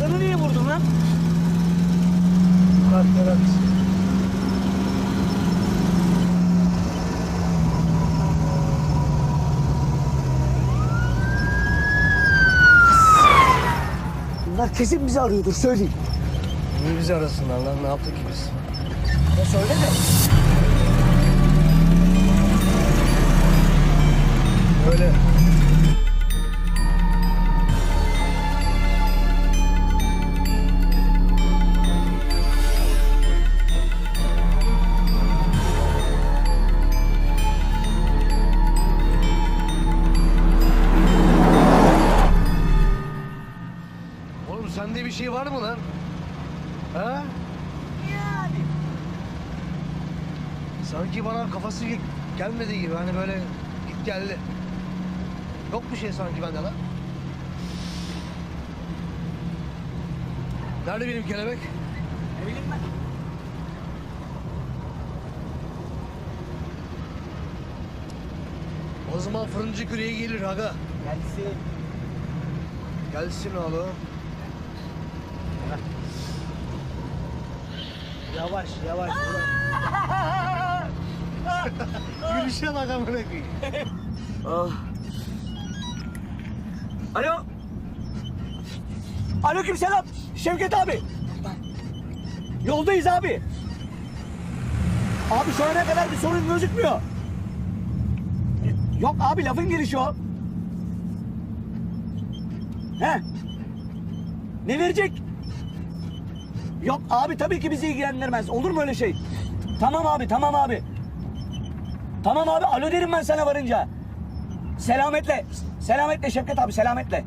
Kadını niye vurdun lan? Berat. Bunlar kesin bizi arıyordur söyleyeyim. Niye bizi arasınlar lan? Ne yaptık ki biz? Ya söyle de. Öyle. Sanki bana kafası ge- gelmediği gibi hani böyle git geldi. Yok bir şey sanki bende lan. Nerede benim kelebek? Ne bileyim ben. O zaman fırıncı küreği gelir aga. Gelsin. Gelsin oğlum. Yavaş yavaş. Gülüşe bak amına koyayım. Ah. Alo. Aleyküm selam. Şevket abi. Yoldayız abi. Abi şu ana kadar bir sorun gözükmüyor. Yok abi lafın gelişi o. He. Ne verecek? Yok abi tabii ki bizi ilgilendirmez. Olur mu öyle şey? Tamam abi tamam abi. Tamam abi alo derim ben sana varınca. Selametle. Selametle Şevket abi selametle.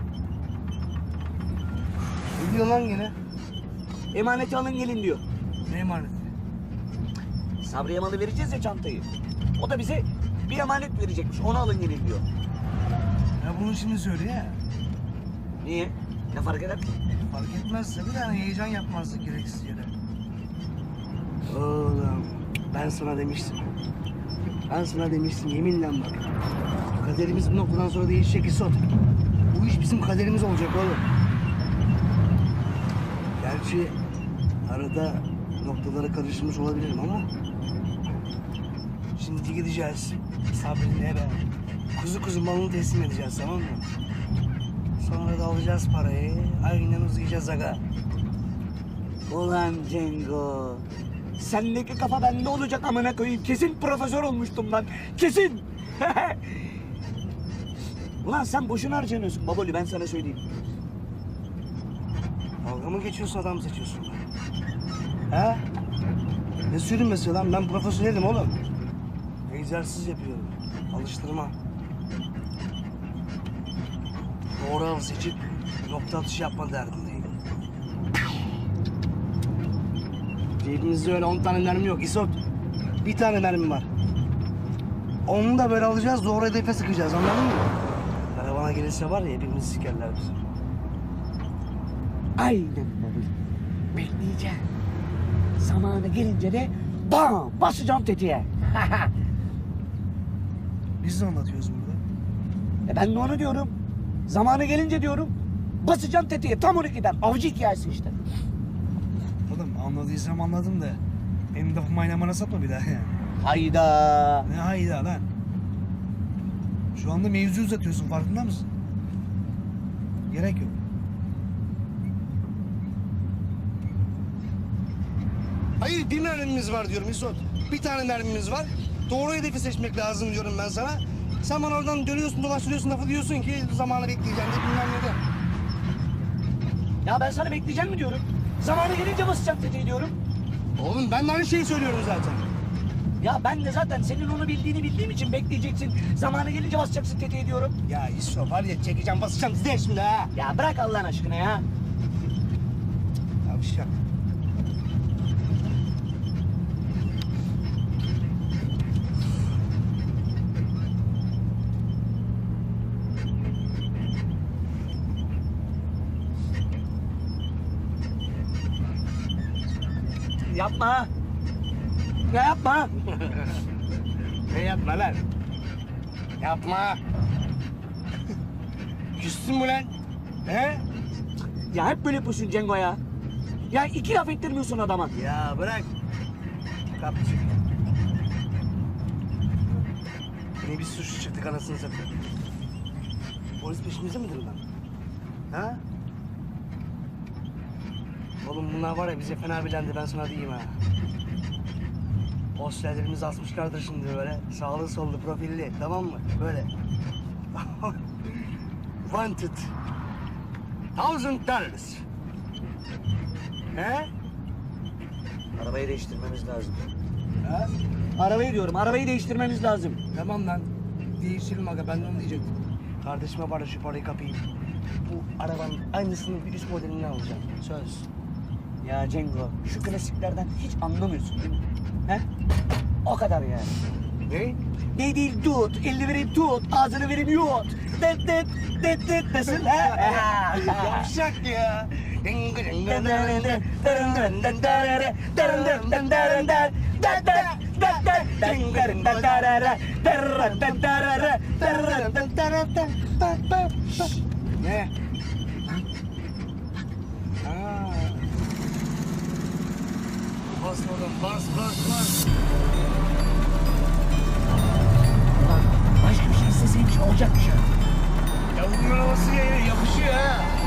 Ne diyor lan gene? Emaneti alın gelin diyor. Ne emaneti? Sabriye malı vereceğiz ya çantayı. O da bize bir emanet verecekmiş. Onu alın gelin diyor. Ya bunu şimdi söyle ya. Niye? Ne fark eder? Fark etmez tabii de hani heyecan yapmazdık gereksiz yere. Oğlum ben sana demiştim. Ben sana demiştim yeminle bak. Kaderimiz bu noktadan sonra değişecek İsot. Bu iş bizim kaderimiz olacak oğlum. Gerçi arada noktalara karışmış olabilirim ama... Şimdi gideceğiz. Sabri'nin eve. Kuzu kuzu malını teslim edeceğiz tamam mı? Sonra da alacağız parayı. Aynen uzayacağız aga. Ulan Cengo. Sendeki kafa bende olacak amına koyayım. Kesin profesör olmuştum lan. Kesin. Ulan sen boşuna harcanıyorsun Baboli ben sana söyleyeyim. Dalga mı geçiyorsun adam seçiyorsun? He? Ne sürünmesi lan? Ben profesyonelim oğlum. Egzersiz yapıyorum. Alıştırma. Doğru av seçip nokta atışı yapma derdindeyim. Cebimizde öyle 10 tane mermi yok İsot. Bir tane mermi var. Onu da böyle alacağız, doğru hedefe sıkacağız anladın mı? Karavana gelirse var ya hepimizi sikerler bizi. Aynen Baboli. Bekleyeceğim. Zamanı gelince de bam basacağım tetiğe. Biz de anlatıyoruz burada. E ben de onu diyorum. Zamanı gelince diyorum. Basacağım tetiğe tam 12'den. Avcı hikayesi işte. Anladıysam anladım da benim lafımı aynamana satma bir daha yani. Hayda. Ne hayda lan. Şu anda mevzu uzatıyorsun farkında mısın? Gerek yok. Hayır bir mermimiz var diyorum İsot. Bir tane mermimiz var. Doğru hedefi seçmek lazım diyorum ben sana. Sen bana oradan dönüyorsun dolaştırıyorsun lafı diyorsun ki zamanı bekleyeceğim de bilmem ne de. Ya ben sana bekleyeceğim mi diyorum. Zamanı gelince basacağım tetiği diyorum. Oğlum ben de aynı şeyi söylüyorum zaten. Ya ben de zaten senin onu bildiğini bildiğim için bekleyeceksin. Zamanı gelince basacaksın tetiği diyorum. Ya İsot var ya çekeceğim basacağım size şimdi ha. Ya bırak Allah'ın aşkına ya. Yavşak. Yapma. Ya yapma. Ne yapma lan? Yapma. Küstün mü lan? He? Ya hep böyle yapıyorsun Cengo ya. Ya iki laf ettirmiyorsun adama. Ya bırak. Kapçık. Yine bir suçlu çıktık anasını satayım. Polis peşimizde midir lan? Ha? Oğlum bunlar var ya bize fena bilendi ben sana diyeyim ha. Posterlerimizi asmışlardır şimdi böyle. Sağlı sollu profilli tamam mı? Böyle. Wanted. Thousand dollars. He? Arabayı değiştirmemiz lazım. Ha? Arabayı diyorum, arabayı değiştirmemiz lazım. Tamam lan. Değiştirelim aga ben de onu diyecektim. Kardeşime bana şu parayı kapayım. Bu arabanın aynısını bir üst modelini alacağım. Söz. Ya Cengo, şu klasiklerden hiç anlamıyorsun değil mi? He? O kadar yani. Ne? Ne değil tut, elini vereyim tut, ağzını vereyim yut. Dıt dıt, dıt dıt nasıl he? Yavşak ya. Ne? Ha. Bas oğlum bas bas bas. Ulan başka bir şey isteseymiş olacakmış ya. Yavrum arabası ya yapışıyor ha.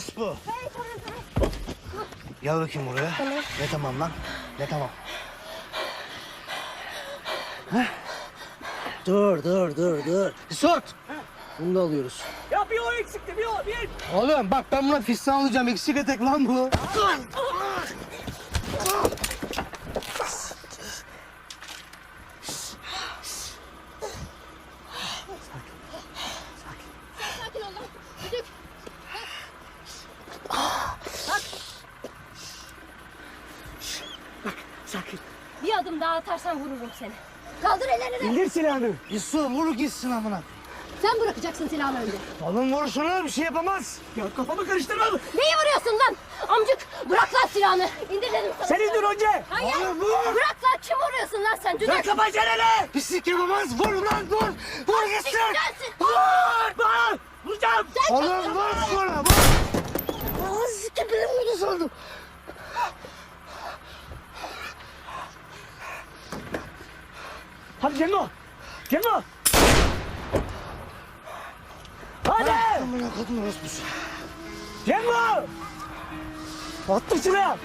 Orospu. Gel bakayım buraya. Ne tamam lan? Ne tamam? Heh. Dur dur dur dur. Sort. Bunu da alıyoruz. Ya bir o eksikti, bir o, bir. Oğlum bak ben buna fistan alacağım. Eksik etek lan bu. Bir adım daha atarsan vururum seni. Kaldır ellerini. İndir silahını. Yusuf vur gitsin amına. Sen bırakacaksın silahını önce. Oğlum vur şuna bir şey yapamaz. Ya kafamı karıştırma. Neyi vuruyorsun lan? Amcık bırak lan silahını. İndir dedim sana. Sen indir önce. Hayır. Oğlum vur. Bırak lan kim vuruyorsun lan sen? Düdük. Bırak kafayı çeneni. Pislik yapamaz. Vur lan vur. Vur gitsin. Gelsin. Vur! Vur! Vuracağım! Oğlum vur şuna vur. Sikim benim bunu sandım. Hadi Cengo! Cengo! Hadi! Amına kodum orospusu. Cengo! Attı silah!